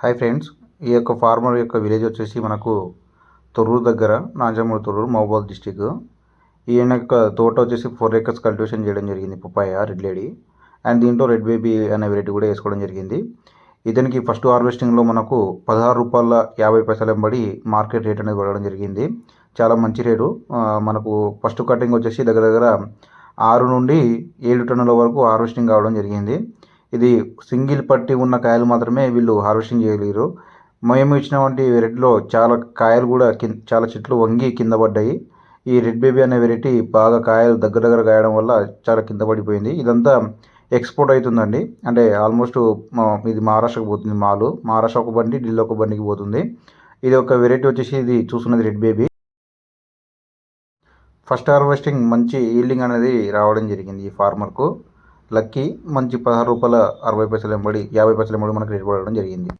Hi friends ఈ యొక్క farmer యొక్క విలేజ్ వచ్చేసి మనకు తొర్రూరు దగ్గర నాజమూడు తొర్రూరు మహబూబాద్ డిస్టిక్. ఈయన యొక్క తోట వచ్చేసి ఫోర్ ఏకర్స్ కల్టివేషన్ చేయడం జరిగింది పపాయ రెడ్ లేడీ. అండ్ దీంట్లో రెడ్ బేబీ అనే వెరైటీ కూడా వేసుకోవడం జరిగింది. ఇతనికి ఫస్ట్ హార్వెస్టింగ్లో మనకు పదహారు రూపాయల యాభై పైసలు ఎంబడి మార్కెట్ రేట్ అనేది పడడం జరిగింది. చాలా మంచి రేటు. మనకు ఫస్ట్ కటింగ్ వచ్చేసి దగ్గర దగ్గర ఆరు నుండి ఏడు టన్నుల వరకు హార్వెస్టింగ్ కావడం జరిగింది. ఇది సింగిల్ పట్టి ఉన్న కాయలు మాత్రమే వీళ్ళు హార్వెస్టింగ్ చేయలేరు. మేము ఇచ్చినటువంటి వెరైటీలో చాలా కాయలు కూడా కింద చాలా చెట్లు వంగి కింద పడ్డాయి. ఈ రెడ్ బేబీ అనే వెరైటీ బాగా కాయలు దగ్గర దగ్గర కాయడం వల్ల చాలా కింద పడిపోయింది. ఇదంతా ఎక్స్పోర్ట్ అవుతుందండి. అంటే ఆల్మోస్ట్ ఇది మహారాష్ట్రకు పోతుంది మాలు. మహారాష్ట్ర ఒక బండి ఢిల్లీ ఒక బండికి పోతుంది. ఇది ఒక వెరైటీ వచ్చేసి ఇది చూస్తున్నది రెడ్ బేబీ. ఫస్ట్ హార్వెస్టింగ్ మంచి ఈల్డింగ్ అనేది రావడం జరిగింది ఈ ఫార్మర్కు. లక్కీ మంచి పదహారు రూపాయల అరవై పైసలు వెంబడి యాభై పైసలు వెంబడి మనకు రేట్ పడడం జరిగింది.